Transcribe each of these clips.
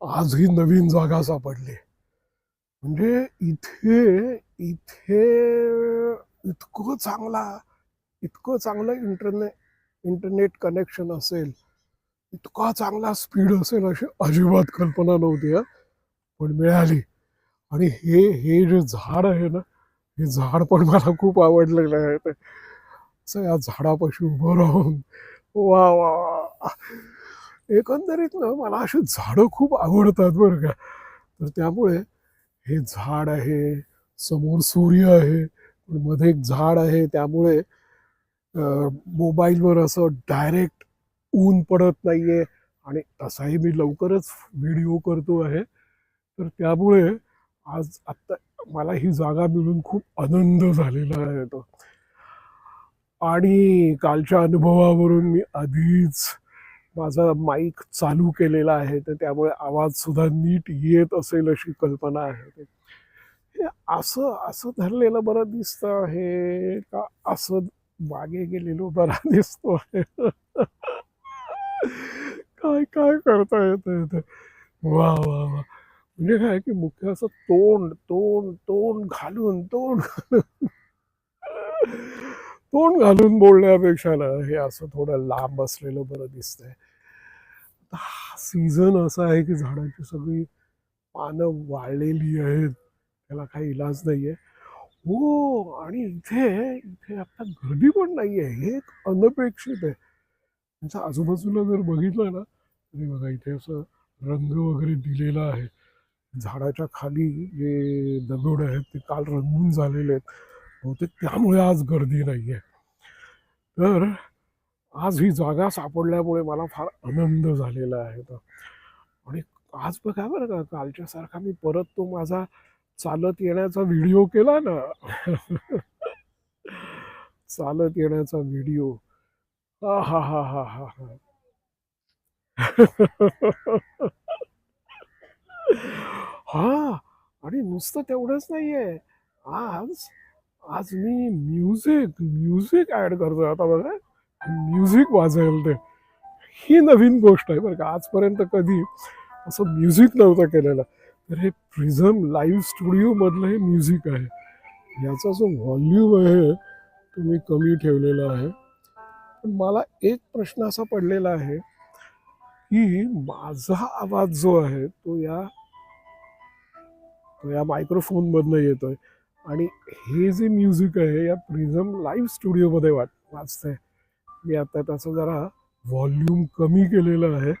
आज ही नवीन जागा सापडली. म्हणजे इथे इथे इतकं चांगला इतकं चांगलं इंटरनेट इंटरनेट कनेक्शन असेल इतका चांगला स्पीड असेल अशी अजिबात कल्पना नव्हती पण मिळाली. आणि हे हे जे झाड आहे ना हे झाड पण मला खूप आवडलेलं आहे. ते असं या झाडापाशी उभं राहून वा वा. एकंदरीत ना मला अशी झाडं खूप आवडतात बरं का. तर त्यामुळे हे झाड आहे समोर सूर्य आहे पण मध्ये एक झाड आहे त्यामुळे मोबाईलवर असं डायरेक्ट ऊन पडत नाहीये आणि तसाही मी लवकरच व्हिडिओ करतो आहे. तर त्यामुळे आज आत्ता मला ही जागा मिळून खूप आनंद झालेला आहे तो. आणि कालच्या अनुभवावरून मी आधीच माझा माईक चालू केलेला आहे तर त्यामुळे आवाजसुद्धा नीट येत असेल अशी कल्पना आहे. हे असं असं धरलेलं बरं दिसतं आहे का? असं मागे गेलेलो बरा दिसतो आहे. काय काय करता येतं येतं वा वा वा. म्हणजे काय की मुख्य असं तोंड तोंड तोंड घालून तोंड घालून. तोंड घालून बोलण्यापेक्षा ना हे असं थोडं लांब असलेलं बरं दिसतंय. हा सीझन असा आहे की झाडाची सगळी पानं वाळलेली आहेत. त्याला काही इलाज नाही आहे हो आणि इथे इथे आता गर्दी पण नाही आहे हे एक अनपेक्षित आहे. त्यांच्या आजूबाजूला जर बघितलं ना तरी बघा इथे असं रंग वगैरे दिलेला आहे. झाडाच्या खाली जे दगड आहेत ते काल रंगून झालेले आहेत. बहुतेक त्यामुळे आज गर्दी नाही आहे तर आज ही जागा सापडल्यामुळे मला फार आनंद झालेला आहे आणि आज बघा बरं का कालच्या सारखा मी परत तो माझा चालत येण्याचा व्हिडिओ केला ना. चालत येण्याचा व्हिडिओ. हा हा हा हा हा हा. हा आणि नुसतं तेवढंच नाहीये. आज आज मी म्युझिक म्युझिक ऍड करतोय आता बघा. म्युझिक वाजवेल ते. ही नवीन गोष्ट आहे बरं का. आजपर्यंत कधी असं म्युझिक नव्हतं केलेलं. तर हे प्रिझम लाईव्ह स्टुडिओमधलं हे म्युझिक आहे. याचा जो व्हॉल्यूम आहे तो मी कमी ठेवलेला आहे. पण मला एक प्रश्न असा पडलेला आहे की माझा आवाज जो आहे तो या तो या मायक्रोफोनमधनं येतोय. आणि हे जे म्युझिक आहे या प्रिझम लाईव्ह स्टुडिओमध्ये वाट वाचतंय मी आता त्याचं जरा व्हॉल्यूम कमी केलेलं आहे.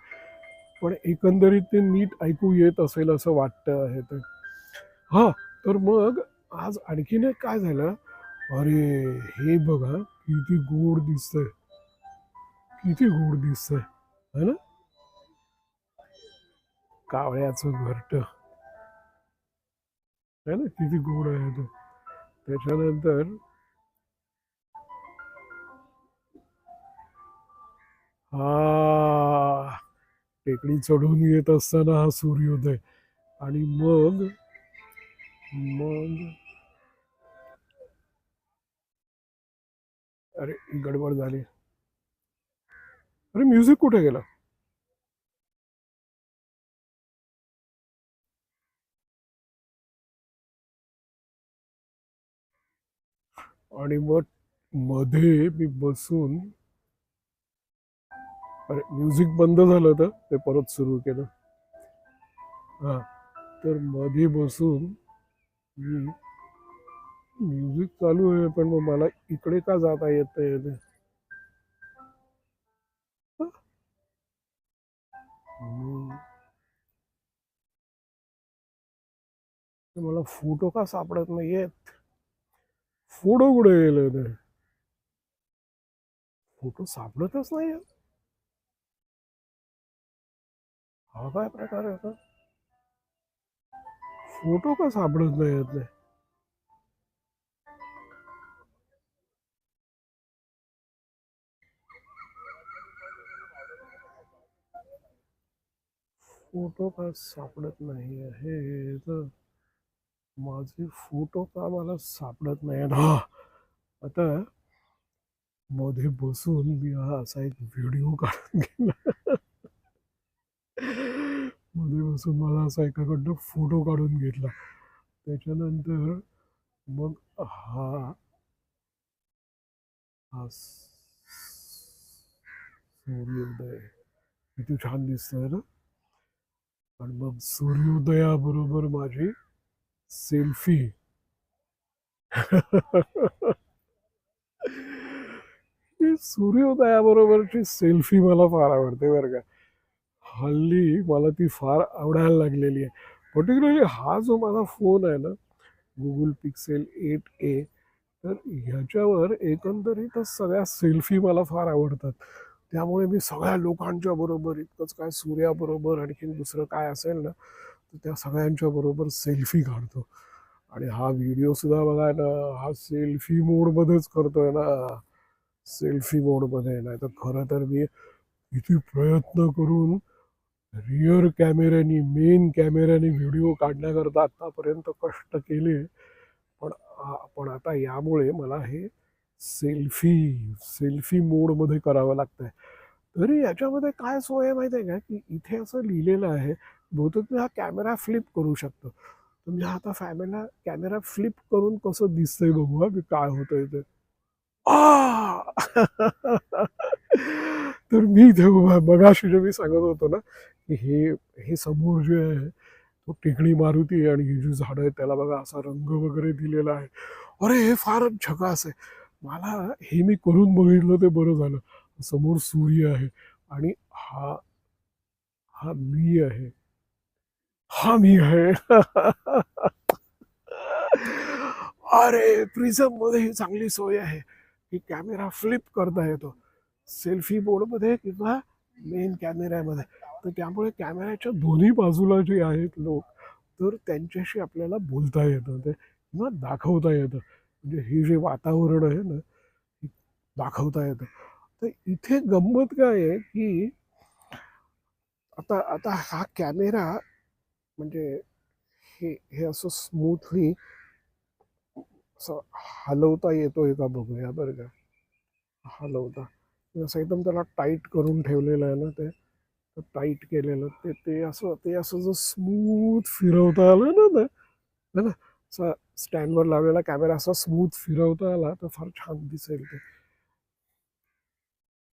पण एकंदरीत ते नीट ऐकू येत असेल असं वाटतं आहे तर हा तर मग आज आणखीन एक काय झालं? अरे हे बघा किती गोड दिसतंय. किती गोड दिसतंय. है ना? कावळ्याचं घरट. है ना? किती गोड आहे तो. त्याच्यानंतर हा. टेकडी चढून येत असताना हा सूर्योदय. आणि मग मग. अरे गडबड झाली. अरे म्युझिक कुठे गेला? आणि मग मध्ये मी बसून अरे म्युझिक बंद झालं होतं ते परत सुरू केलं. हा तर मध्ये बसून मी म्युझिक चालू आहे पण मग मला इकडे का जाता येत नाही मला फोटो का सापडत नाहीयेत फोटो कुठे गेले ते फोटो सापडतच नाही हा काय प्रकार आहे आता? फोटो का सापडत नाही यातले? फोटो का सापडत नाही आहे तर माझे फोटो का मला सापडत नाही आहेत? हा. आता मध्ये बसून मी हा असा एक व्हिडिओ काढून गेला मध्ये बसून मला असा एकाकडनं फोटो काढून घेतला. त्याच्यानंतर मग हा हा सूर्योदय. किती छान दिसतोय ना? आणि मग सूर्योदयाबरोबर माझी सेल्फी. सूर्योदयाबरोबरची सेल्फी मला फार आवडते बरं का. हल्ली मला ती फार आवडायला लागलेली आहे. पर्टिक्युलरली हा जो माझा फोन आहे ना गुगल पिक्सेल एट ए तर ह्याच्यावर एकंदरीतच सगळ्या सेल्फी मला फार आवडतात. त्यामुळे मी सगळ्या लोकांच्या बरोबर इतकंच काय सूर्याबरोबर आणखीन दुसरं काय असेल ना तर त्या सगळ्यांच्या बरोबर सेल्फी काढतो. आणि हा व्हिडिओसुद्धा बघा ना हा सेल्फी मोडमध्येच करतोय ना. सेल्फी मोडमध्ये नाही तर खरं तर मी किती प्रयत्न करून रिअर कॅमेऱ्यानी मेन कॅमेऱ्याने व्हिडिओ काढण्याकरता आत्तापर्यंत कष्ट केले. पण पण आता यामुळे मला हे सेल्फी सेल्फी मोडमध्ये करावं लागतंय. तरी याच्यामध्ये काय सोय आहे माहिती आहे का? की इथे असं लिहिलेलं आहे बहुतेक मी हा कॅमेरा फ्लिप करू शकतो. तर मी आता फॅमेला कॅमेरा फ्लिप करून कसं दिसतंय बघू हा की काय होतंय ते. आ! तर मी मगाशी जे मी सांगत होतो ना की हे हे समोर जे आहे तो टेकडी मारुती आहे आणि ही जी झाडं आहे त्याला बघा असा रंग वगैरे दिलेला आहे. अरे हे फारच झकास आहे. मला हे मी करून बघितलं ते बरं झालं. समोर सूर्य आहे आणि हा हा मी आहे. हा मी आहे. अरे प्रिझममध्ये ही चांगली सोय आहे. की कॅमेरा फ्लिप करता येतो. सेल्फी बोर्डमध्ये किंवा मेन कॅमेऱ्यामध्ये. तर त्यामुळे कॅमेऱ्याच्या दोन्ही बाजूला जे आहेत लोक तर त्यांच्याशी आपल्याला बोलता येतं ते किंवा दाखवता येतं. म्हणजे हे जे वातावरण आहे ना दाखवता येतं. तर इथे गंमत काय आहे की आता आता हा कॅमेरा म्हणजे हे हे असं स्मूथली असं हलवता येतोय का बघूया बरं का. हलवता. असं एकदम त्याला टाईट करून ठेवलेलं आहे ना ते टाईट केलेलं ते ते असं ते असं जर स्मूथ फिरवता आलं ना ते है ना? असं स्टँडवर लावलेला कॅमेरा असा स्मूथ फिरवता आला तर फार छान दिसेल ते.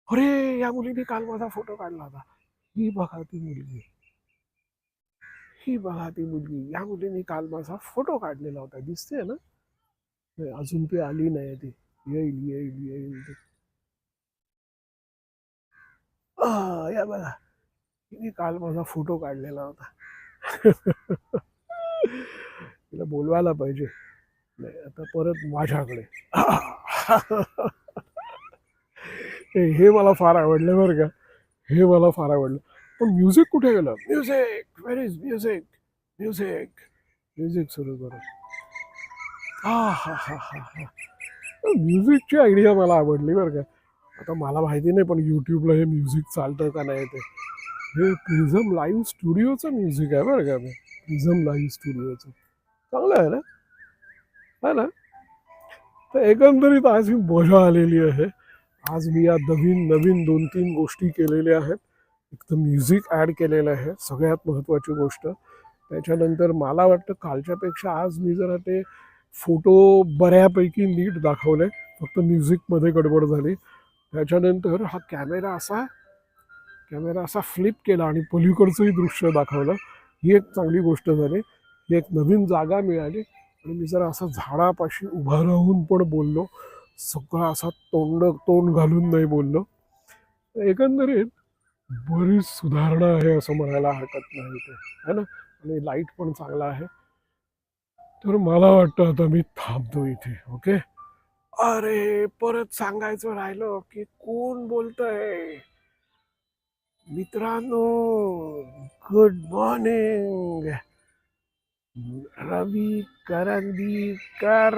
अरे या मुलीने काल माझा फोटो काढला होता. ही बघा ती मुलगी. ही बघा ती मुलगी. या मुलीने काल माझा फोटो काढलेला होता. दिसते ना? अजून ती आली नाही ती. येईल येईल येईल. या बघा. तिने काल माझा फोटो काढलेला होता. तिला बोलवायला पाहिजे. नाही आता परत माझ्याकडे. हे- मला फार आवडलं बरं का. हे मला फार आवडलं. पण म्युझिक कुठे गेलं? Music where is music music music सुरू करू. हा हा हा हा. हा म्युझिकची आयडिया मला आवडली बरं का. आता मला माहिती नाही पण यूट्यूबला हे म्युझिक चालतं का नाही ते. हे प्रिझम लाईव्ह स्टुडिओचं म्युझिक आहे बरं का प्रिझम लाईव्ह स्टुडिओचं चांगलं आहे ना? है ना? तर एकंदरीत आज ही मजा आलेली आहे. आज मी या नवीन नवीन दोन तीन गोष्टी केलेल्या आहेत. एक तर म्युझिक ॲड केलेलं आहे. सगळ्यात महत्त्वाची गोष्ट त्याच्यानंतर मला वाटतं कालच्यापेक्षा आज मी जरा ते फोटो बऱ्यापैकी नीट दाखवले. फक्त म्युझिकमध्ये गडबड झाली. त्याच्यानंतर हा कॅमेरा असा कॅमेरा असा फ्लिप केला आणि पलीकडचंही दृश्य दाखवलं. ही एक चांगली गोष्ट झाली. ही एक नवीन जागा मिळाली आणि मी जरा असं झाडापाशी उभा राहून पण बोललो. सगळा असा तोंड तोंड घालून नाही बोललो. एकंदरीत बरीच सुधारणा आहे असं म्हणायला हरकत नाही ते है ना? आणि लाइट पण चांगला आहे. तर मला वाटतं आता मी थांबतो इथे ओके अरे परत सांगायचं राहिलं की कोण बोलतय? मित्रांनो गुड मॉर्निंग रवी करंदीकर.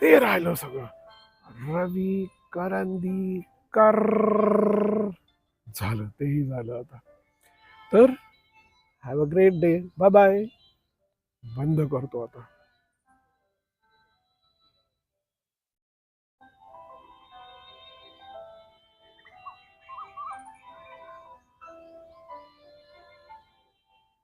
ते राहिलं सगळं. रवी करंदीकर. झालं तेही झालं आता. तर have a great day bye bye बंद करतो आता.